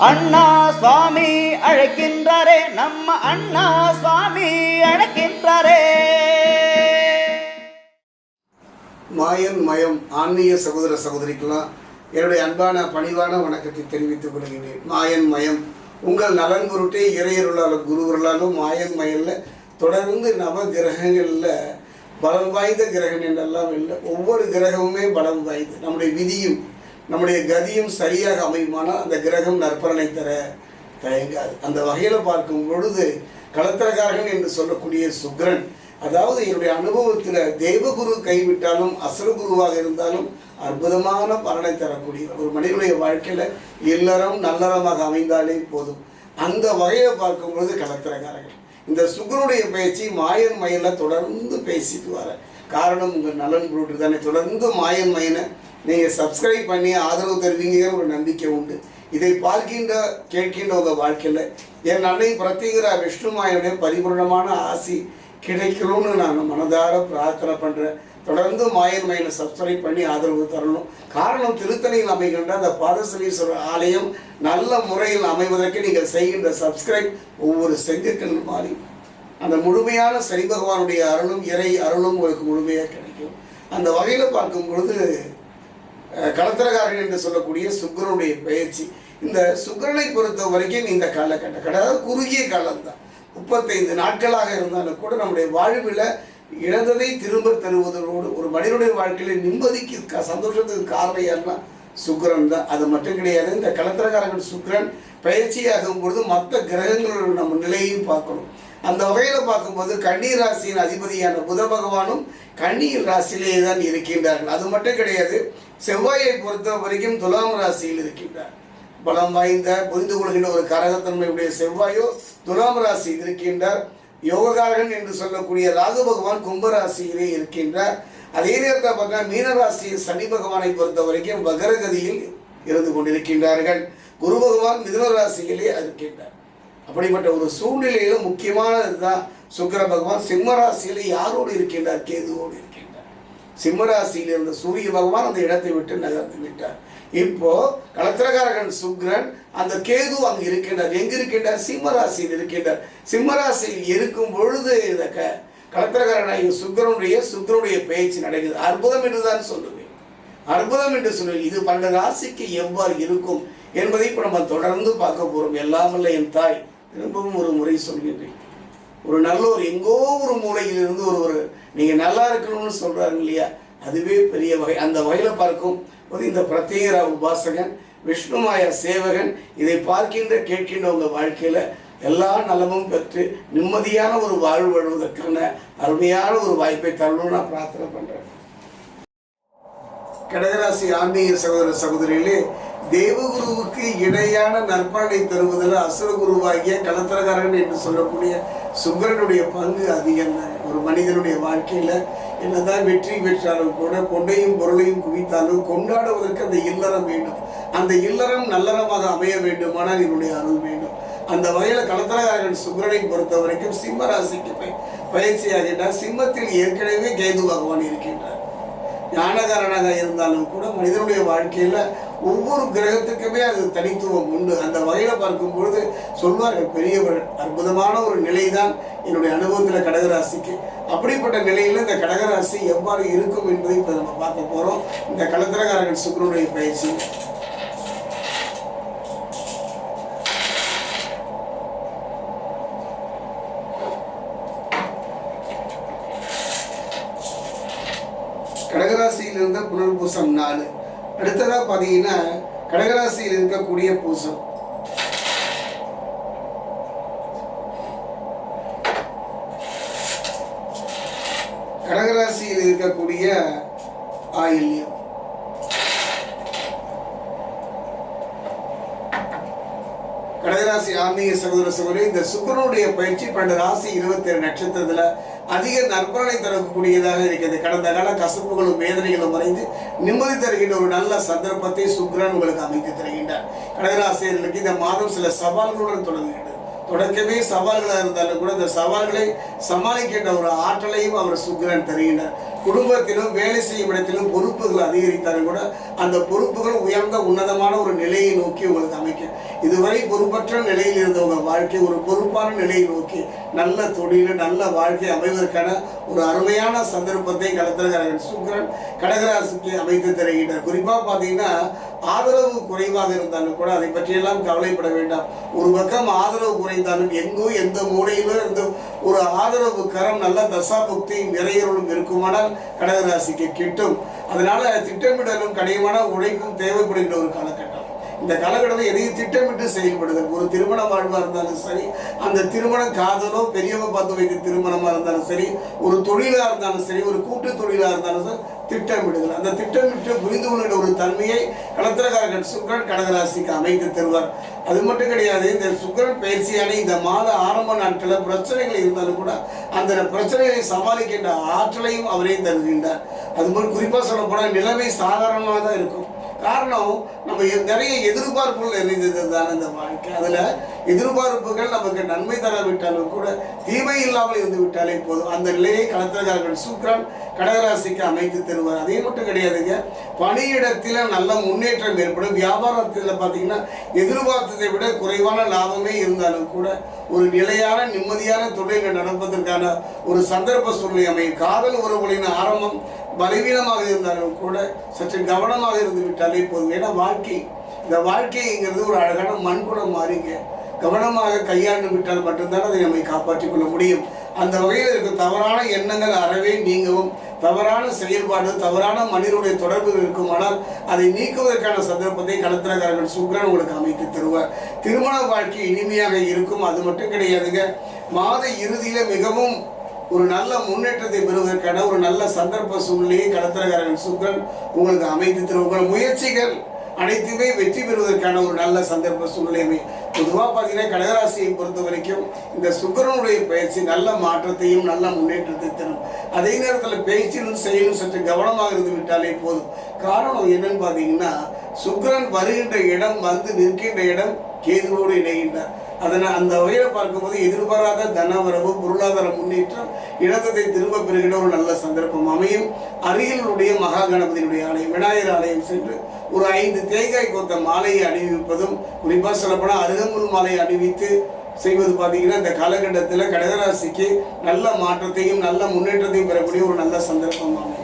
அண்ணா சுவாமி அழைக்கின்றாரே நம்ம அண்ணா சுவாமி அழைக்கின்றாரே. மாயன் மயம் ஆன்மீக சகோதர சகோதரிக்கெல்லாம் என்னுடைய அன்பான பணிவான வணக்கத்தை தெரிவித்துக் கொள்கிறேன் மாயன் மயம் உங்கள் நலன் பொருட்டே இறையருளாலும் குருவர்களாலும் மாயன் மயல்ல தொடர்ந்து நவ கிரகங்களில் பலம் வாய்ந்த கிரகம் என்றெல்லாம் இல்லை. ஒவ்வொரு கிரகமுமே பலம் வாய்ந்து நம்முடைய விதியும் நம்முடைய கதியும் சரியாக அமையுமானால் அந்த கிரகம் நற்பலனை தர தயங்காது. அந்த வகையில் பார்க்கும் பொழுது களத்திரகாரகன் என்று சொல்லக்கூடிய சுக்ரன் அதாவது என்னுடைய அனுபவத்தில் தேவகுரு கைவிட்டாலும் அசுரகுருவாக இருந்தாலும் அற்புதமான பலனை தரக்கூடிய ஒரு மனிதனுடைய வாழ்க்கையில் இல்லறம் நல்லறமாக அமைந்தாலே போதும். அந்த வகையில் பார்க்கும் பொழுது களத்திரகாரகன் இந்த சுக்ரனுடைய பேச்சு மாயன் மயில தொடர்ந்து பேசிட்டு வர. காரணம் உங்கள் நலன் பொருட்டு தானே. தொடர்ந்து மாயன் மயனை நீங்கள் சப்ஸ்கிரைப் பண்ணி ஆதரவு தருவீங்கிற ஒரு நம்பிக்கை உண்டு. இதை பார்க்கின்ற கேட்கின்ற உங்கள் வாழ்க்கையில் என் அன்னை பிரத்யேகரா விஷ்ணுமாயனுடைய பரிபூர்ணமான ஆசி கிடைக்கணும்னு நான் மனதார பிரார்த்தனை பண்ணுறேன் தொடர்ந்து மாயன் மயனை சப்ஸ்கிரைப் பண்ணி ஆதரவு தரணும். காரணம் திருத்தணியில் அமைகின்ற அந்த பாதசலீஸ்வரர் ஆலயம் நல்ல முறையில் அமைவதற்கு நீங்கள் செய்கின்ற சப்ஸ்கிரைப் ஒவ்வொரு செங்குக்கள் மாறி. அந்த முழுமையான சனி பகவானுடைய அருளும் இறை அருளும் உங்களுக்கு முழுமையாக கிடைக்கும். அந்த வகையில் பார்க்கும் பொழுது கலத்திரகாரன் என்று சொல்லக்கூடிய சுக்கரனுடைய பயிற்சி இந்த சுக்கரனை பொறுத்த வரைக்கும் இந்த காலகட்டம் கிடையாது குறுகிய காலம்தான். முப்பத்தைந்து நாட்களாக இருந்தாலும் கூட நம்முடைய வாழ்வில் இழந்ததை திரும்ப தருவதோடு ஒரு மனிதனுடைய வாழ்க்கையில் நிம்மதிக்கு சந்தோஷத்துக்கு காரணம் யாருன்னா சுக்கரன் தான். அது மட்டும் கிடையாது இந்த களத்திரக்காரர்கள் சுக்கிரன் பயிற்சியாகும் பொழுது மற்ற கிரகங்களோட நம்ம நிலையையும் பார்க்கணும். அந்த வகையில் பார்க்கும்போது கண்ணீர் ராசியின் அதிபதியான புத பகவானும் கண்ணீர் ராசியிலே தான் இருக்கின்றார்கள். அது மட்டும் கிடையாது செவ்வாயை பொறுத்த வரைக்கும் துலாம் ராசியில் இருக்கின்றார். பலம் வாய்ந்த புரிந்து கொள்கின்ற ஒரு கரகத்தன்மையுடைய செவ்வாயோ துலாம் ராசியில் இருக்கின்றார். யோககாரகன் என்று சொல்லக்கூடிய ராகு பகவான் கும்பராசியிலே இருக்கின்றார். அதே நேரத்தில் பார்த்தா மீனராசியில் சனி பகவானை பொறுத்த வரைக்கும் வகரகதியில் இருந்து கொண்டிருக்கின்றார்கள். குரு பகவான் மிதுன ராசியிலே இருக்கின்றார். அப்படிப்பட்ட ஒரு சூழ்நிலையில முக்கியமானது தான் சுக்கிர பகவான். சிம்ம ராசியில யாரோடு இருக்கின்றார்? கேதுவோடு இருக்கின்றார். சிம்ம ராசியில் இருந்த சூரிய பகவான் அந்த இடத்தை விட்டு நகர்ந்து விட்டார். இப்போ கலத்திரகாரகன் சுக்ரன் அந்த கேது அங்கு இருக்கின்றார். எங்க இருக்கின்றார்? சிம்மராசியில் இருக்கின்றார். சிம்மராசியில் இருக்கும் பொழுது இந்த க களத்திரகாரனாகிய சுக்ரனுடைய சுக்கிரனுடைய பேச்சு நடக்குது அற்புதம் என்று தான் சொல்லுவேன். அற்புதம் என்று சொல்லுவேன். இது பன்னெண்டு ராசிக்கு எவ்வாறு இருக்கும் என்பதை இப்போ நம்ம தொடர்ந்து பார்க்க போறோம். எல்லாமல்ல என் தாய். திரும்பவும் ஒரு முறை சொல்கின்றேன். ஒரு நல்ல ஒரு எங்கோ ஒரு மூலையில் இருந்து ஒரு ஒரு நீங்கள் நல்லா இருக்கணும்னு சொல்கிறாங்க இல்லையா? அதுவே பெரிய வகை. அந்த வகையில் பார்க்கும். போது இந்த பிரத்யேகரா உபாசகன் விஷ்ணுமாய சேவகன் இதை பார்க்கின்ற கேட்கின்ற உங்கள் வாழ்க்கையில் எல்லா நலமும் பெற்று நிம்மதியான ஒரு வாழ்வு வாழ்வதற்கான அருமையான ஒரு வாய்ப்பை தரணும்னு நான் பிரார்த்தனை பண்ணுறேன் கடகராசி ஆன்மீக சகோதர சகோதரிகளே தேவகுருவுக்கு இணையான நற்பலனை தருவதில் அசுர குருவாகிய களத்திரகாரன் என்று சொல்லக்கூடிய சுக்கரனுடைய பங்கு அதிகம் தான். ஒரு மனிதனுடைய வாழ்க்கையில் என்னதான் வெற்றி பெற்றாலும் கூட பொண்ணையும் பொருளையும் குவித்தாலும் கொண்டாடுவதற்கு அந்த இல்லறம் வேண்டும். அந்த இல்லறம் நல்லறமாக அமைய வேண்டுமானால் என்னுடைய அருள் வேண்டும். அந்த வகையில் களத்திரகாரன் சுக்கரனை பொறுத்த வரைக்கும் சிம்ம ராசிக்கு பயிற்சி ஆகின்றார் சிம்மத்தில் ஏற்கனவே கேது பகவான் இருக்கின்றார். ஞானகாரனாக இருந்தாலும் கூட மனிதனுடைய வாழ்க்கையில் ஒவ்வொரு கிரகத்துக்குமே அது தனித்துவம் உண்டு. அந்த வகையில் பார்க்கும் பொழுது சொல்வார்கள் பெரியவர் அற்புதமான ஒரு நிலை தான் என்னுடைய அனுபவத்தில் கடகராசிக்கு. அப்படிப்பட்ட நிலையில் இந்த கடகராசி எவ்வாறு இருக்கும் என்பதை இப்போ நம்ம பார்க்க போகிறோம் இந்த களத்திரகாரகன் சுக்கரனுடைய பயிற்சி. கடகராசியில் இருந்த புனர்பூசம் நாலு. அடுத்ததாக பார்த்தீங்கன்னா கடகராசியில் இருக்கக்கூடிய பூசம். கடகராசியில் இருக்கக்கூடிய ஆயில்யம் கடகராசி ஆன்மீக சகோதர சகோதரி இந்த சுக்கரனுடைய பயிற்சி பன்னெண்டு ராசி இருபத்தி ஏழு நட்சத்திரத்துல அதிக நற்பலனை தரக்கூடியதாக இருக்கிறது. கடந்த கால கசப்புகளும் வேதனைகளும் மறைந்து நிம்மதி தருகின்ற ஒரு நல்ல சந்தர்ப்பத்தை சுக்கரன் உங்களுக்கு அமைத்து தருகின்றார். கடகராசியர்களுக்கு இந்த மாதம் சில சவால்களுடன் தொடங்குகின்றது. தொடக்கமே சவால்களாக இருந்தாலும் கூட இந்த சவால்களை சமாளிக்கின்ற ஒரு ஆற்றலையும் அவர் சுக்கரன் தருகின்றார். குடும்பத்திலும் வேலை செய்யும் இடத்திலும் பொறுப்புகள் அதிகரித்தாலும் கூட அந்த பொறுப்புகள் உயர்ந்த உன்னதமான ஒரு நிலையை நோக்கி உங்களுக்கு அமைக்கும் இதுவரை பொறுப்பற்ற நிலையில் இருந்தவங்க வாழ்க்கை ஒரு பொறுப்பான நிலையை நோக்கி நல்ல தொழில் நல்ல வாழ்க்கை அமைவதற்கான ஒரு அருமையான சந்தர்ப்பத்தை கடத்திரகாரன் சுக்கரன் கடகராசிக்கு அமைத்து தருகின்றார். குறிப்பாக பார்த்தீங்கன்னா ஆதரவு குறைவாக இருந்தாலும் கூட அதை பற்றியெல்லாம் கவலைப்பட வேண்டாம். ஒரு பக்கம் ஆதரவு குறைந்தாலும் எங்கோ எந்த மூலையிலோ இருந்து ஒரு ஆதரவு கரம் நல்ல தசாபுக்தியும் இறையருளும் இருக்குமானால் கடகராசிக்கு கிட்டும். அதனால திட்டமிடலும் கடினமான உழைப்பும் தேவைப்படுகின்ற ஒரு காலகட்டம். இந்த காலகட்டத்தில் எதையும் திட்டமிட்டு செயல்படுதல் ஒரு திருமண வாழ்வாக இருந்தாலும் சரி அந்த திருமணம் காதலோ பெரியவங்க பார்த்து வைக்கிற திருமணமாக இருந்தாலும் சரி ஒரு தொழிலாக இருந்தாலும் சரி ஒரு கூட்டு தொழிலாக இருந்தாலும் சரி திட்டமிடுதல். அந்த திட்டமிட்டு புரிந்து கொள்கிற ஒரு தன்மையை கலத்திரகாரகன் சுக்ரன் கடகராசிக்கு அமைத்து தருவார். அது மட்டும் கிடையாது இந்த சுக்ரன் பயிற்சியான இந்த மாத ஆரம்ப நாட்களில் பிரச்சனைகள் இருந்தாலும் கூட அந்த பிரச்சனைகளை சமாளிக்கின்ற ஆற்றலையும் அவரே தருகின்றார். மாதிரி குறிப்பாக சொல்லப்போனால் நிலைமை சாதாரணமாக தான் இருக்கும். காரணம் நம்ம நிறைய எதிர்பார்ப்புகள் நிறைந்தது தான் இந்த வாழ்க்கை. அதில் எதிர்பார்ப்புகள் நமக்கு நன்மை தராவிட்டாலும் கூட தீமை இல்லாமல் இருந்து விட்டாலே போதும். அந்த நிலையை களத்திரக்காரர்கள் சூக்ரான் கடகராசிக்கு அமைத்து தருவார். அதே மட்டும் கிடையாதுங்க பணியிடத்தில் நல்ல முன்னேற்றம் ஏற்படும். வியாபாரத்தில் பார்த்தீங்கன்னா எதிர்பார்த்ததை விட குறைவான லாபமே இருந்தாலும் கூட ஒரு நிலையான நிம்மதியான தொழில்கள் நடப்பதற்கான ஒரு சந்தர்ப்ப சூழ்நிலை அமையும். காதல் உறவுகளின் ஆரம்பம் பலவீனமாக இருந்தாலும் கூட சற்று கவனமாக இருந்து விட்டாலே போதும். ஏன்னா வாழ்க்கை இந்த வாழ்க்கைங்கிறது ஒரு அழகான மண்குடம் மாறிங்க. கவனமாக கையாண்டு விட்டால் மட்டும்தான் அதை நம்மை காப்பாற்றிக் கொள்ள முடியும். அந்த வகையில் இருக்க தவறான எண்ணங்கள் அறவே நீங்கவும் தவறான செயல்பாடு தவறான மனிதனுடைய தொடர்பு இருக்குமானால் அதை நீக்குவதற்கான சந்தர்ப்பத்தை களத்திரக்காரர்கள் சுக்ரன் உங்களுக்கு அமைத்து தருவார். திருமண வாழ்க்கை இனிமையாக இருக்கும் அது மட்டும் கிடையாதுங்க. மாத இறுதியில மிகவும் ஒரு நல்ல முன்னேற்றத்தை பெறுவதற்கான ஒரு நல்ல சந்தர்ப்ப சூழ்நிலையை கடத்திரக்காரன் சுக்ரன் உங்களுக்கு அமைத்து தருவார். முயற்சிகள் அனைத்துமே வெற்றி பெறுவதற்கான ஒரு நல்ல சந்தர்ப்ப சூழ்நிலை பொதுவாக பார்த்தீங்கன்னா கடகராசியை பொறுத்த வரைக்கும் இந்த சுக்கரனுடைய பயிற்சி நல்ல மாற்றத்தையும் நல்ல முன்னேற்றத்தை தரும். அதே நேரத்தில் பேச்சிலும் செயலும் சற்று கவனமாக இருந்து விட்டாலே போதும். காரணம் என்னன்னு பார்த்தீங்கன்னா சுக்கரன் வருகின்ற இடம் வந்து நிற்கின்ற இடம் கேதுவோடு இணைகின்றார். அதனால் அந்த வகையில் பார்க்கும்போது எதிர்பாராத தனவரவு பொருளாதார முன்னேற்றம் இடத்தை திரும்ப பெறுகிற ஒரு நல்ல சந்தர்ப்பம் அமையும். அருகிலுடைய மகா கணபதியினுடைய ஆலயம் விநாயகர் ஆலயம் சென்று ஒரு ஐந்து தேங்காய் கொத்த மாலையை அணிவிப்பதும் குறிப்பாக சொல்லப்போனால் அருகம்புல் மாலையை அணிவித்து செய்வது பார்த்தீங்கன்னா இந்த காலகட்டத்தில் கடகராசிக்கு நல்ல மாற்றத்தையும் நல்ல முன்னேற்றத்தையும் பெறக்கூடிய ஒரு நல்ல சந்தர்ப்பம் அமையும்.